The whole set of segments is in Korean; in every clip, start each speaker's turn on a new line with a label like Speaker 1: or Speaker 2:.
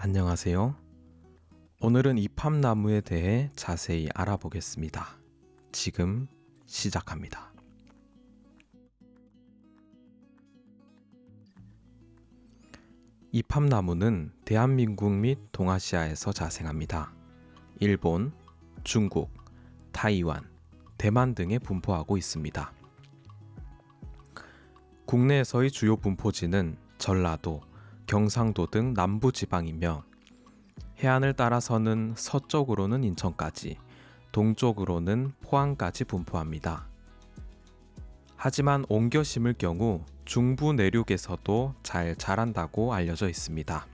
Speaker 1: 안녕하세요. 오늘은 이팝나무에 대해 자세히 알아보겠습니다. 지금 시작합니다. 이팝나무는 대한민국 및 동아시아에서 자생합니다. 일본, 중국, 타이완, 대만 등에 분포하고 있습니다. 국내에서의 주요 분포지는 전라도, 경상도 등 남부 지방이며 해안을 따라서는 서쪽으로는 인천까지, 동쪽으로는 포항까지 분포합니다. 하지만 옮겨 심을 경우 중부 내륙에서도 잘 자란다고 알려져 있습니다.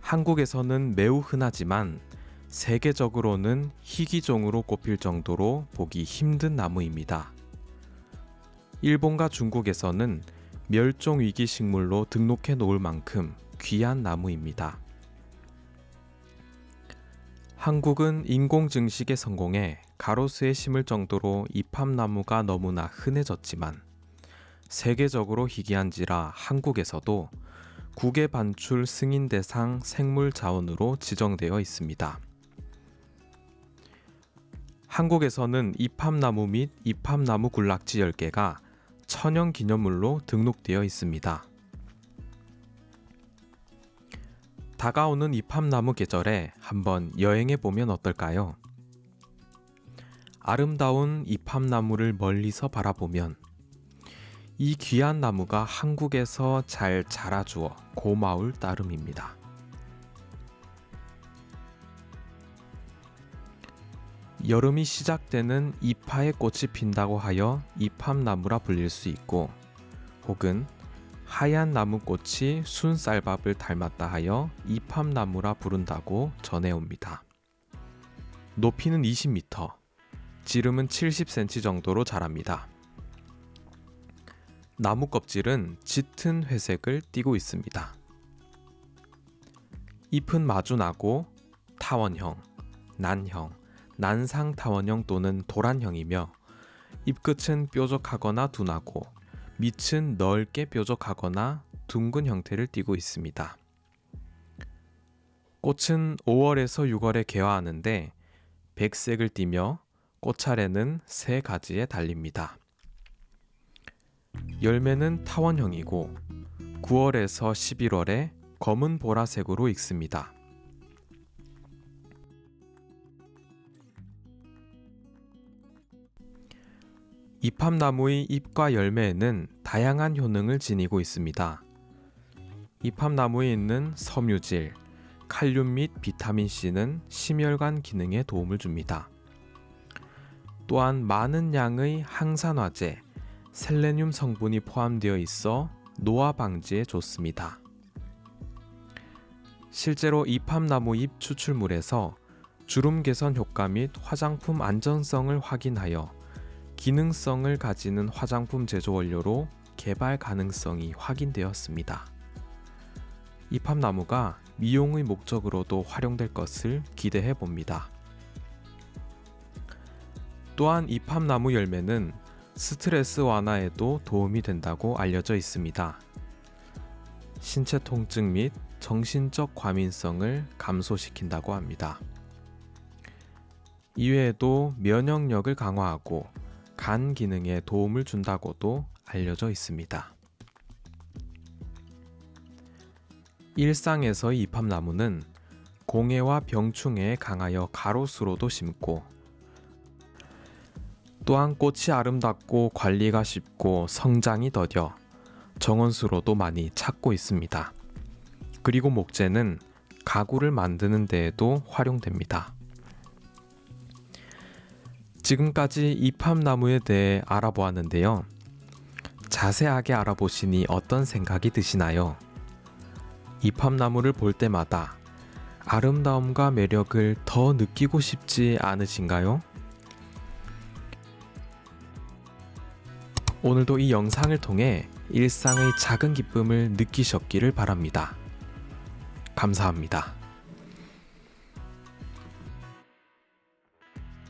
Speaker 1: 한국에서는 매우 흔하지만 세계적으로는 희귀종으로 꼽힐 정도로 보기 힘든 나무입니다. 일본과 중국에서는 멸종 위기 식물로 등록해 놓을 만큼 귀한 나무입니다. 한국은 인공 증식에 성공해 가로수에 심을 정도로 이팝나무가 너무나 흔해졌지만 세계적으로 희귀한지라 한국에서도 국외 반출 승인 대상 생물 자원으로 지정되어 있습니다. 한국에서는 이팝나무 및 이팝나무 군락지 10개가 천연 기념물로 등록되어 있습니다. 다가오는 이팝나무 계절에 한번 여행해 보면 어떨까요? 아름다운 이팝나무를 멀리서 바라보면 이 귀한 나무가 한국에서 잘 자라주어 고마울 따름입니다. 여름이 시작되는 이파의 꽃이 핀다고 하여 이팝나무라 불릴 수 있고 혹은 하얀 나무꽃이 순쌀밥을 닮았다 하여 이팝나무라 부른다고 전해옵니다. 높이는 20m, 지름은 70cm 정도로 자랍니다. 나무 껍질은 짙은 회색을 띠고 있습니다. 잎은 마주나고 타원형, 난형, 난상타원형 또는 도란형이며 잎끝은 뾰족하거나 둔하고 밑은 넓게 뾰족하거나 둥근 형태를 띠고 있습니다. 꽃은 5월에서 6월에 개화하는데 백색을 띠며 꽃차례는 세 가지에 달립니다. 열매는 타원형이고 9월에서 11월에 검은 보라색으로 익습니다. 이팝나무의 잎과 열매에는 다양한 효능을 지니고 있습니다. 이팝나무에 있는 섬유질, 칼륨 및 비타민 C는 심혈관 기능에 도움을 줍니다. 또한 많은 양의 항산화제, 셀레늄 성분이 포함되어 있어 노화 방지에 좋습니다. 실제로 이팝나무 잎 추출물에서 주름 개선 효과 및 화장품 안전성을 확인하여 기능성을 가지는 화장품 제조 원료로 개발 가능성이 확인되었습니다. 이팝나무가 미용의 목적으로도 활용될 것을 기대해 봅니다. 또한 이팝나무 열매는 스트레스 완화에도 도움이 된다고 알려져 있습니다. 신체 통증 및 정신적 과민성을 감소시킨다고 합니다. 이외에도 면역력을 강화하고 간 기능에 도움을 준다고도 알려져 있습니다. 일상에서의 이팝나무는 공해와 병충해에 강하여 가로수로도 심고 또한 꽃이 아름답고 관리가 쉽고 성장이 더뎌 정원수로도 많이 찾고 있습니다. 그리고 목재는 가구를 만드는 데에도 활용됩니다. 지금까지 이팝나무에 대해 알아보았는데요. 자세하게 알아보시니 어떤 생각이 드시나요? 이팝나무를 볼 때마다 아름다움과 매력을 더 느끼고 싶지 않으신가요? 오늘도 이 영상을 통해 일상의 작은 기쁨을 느끼셨기를 바랍니다. 감사합니다.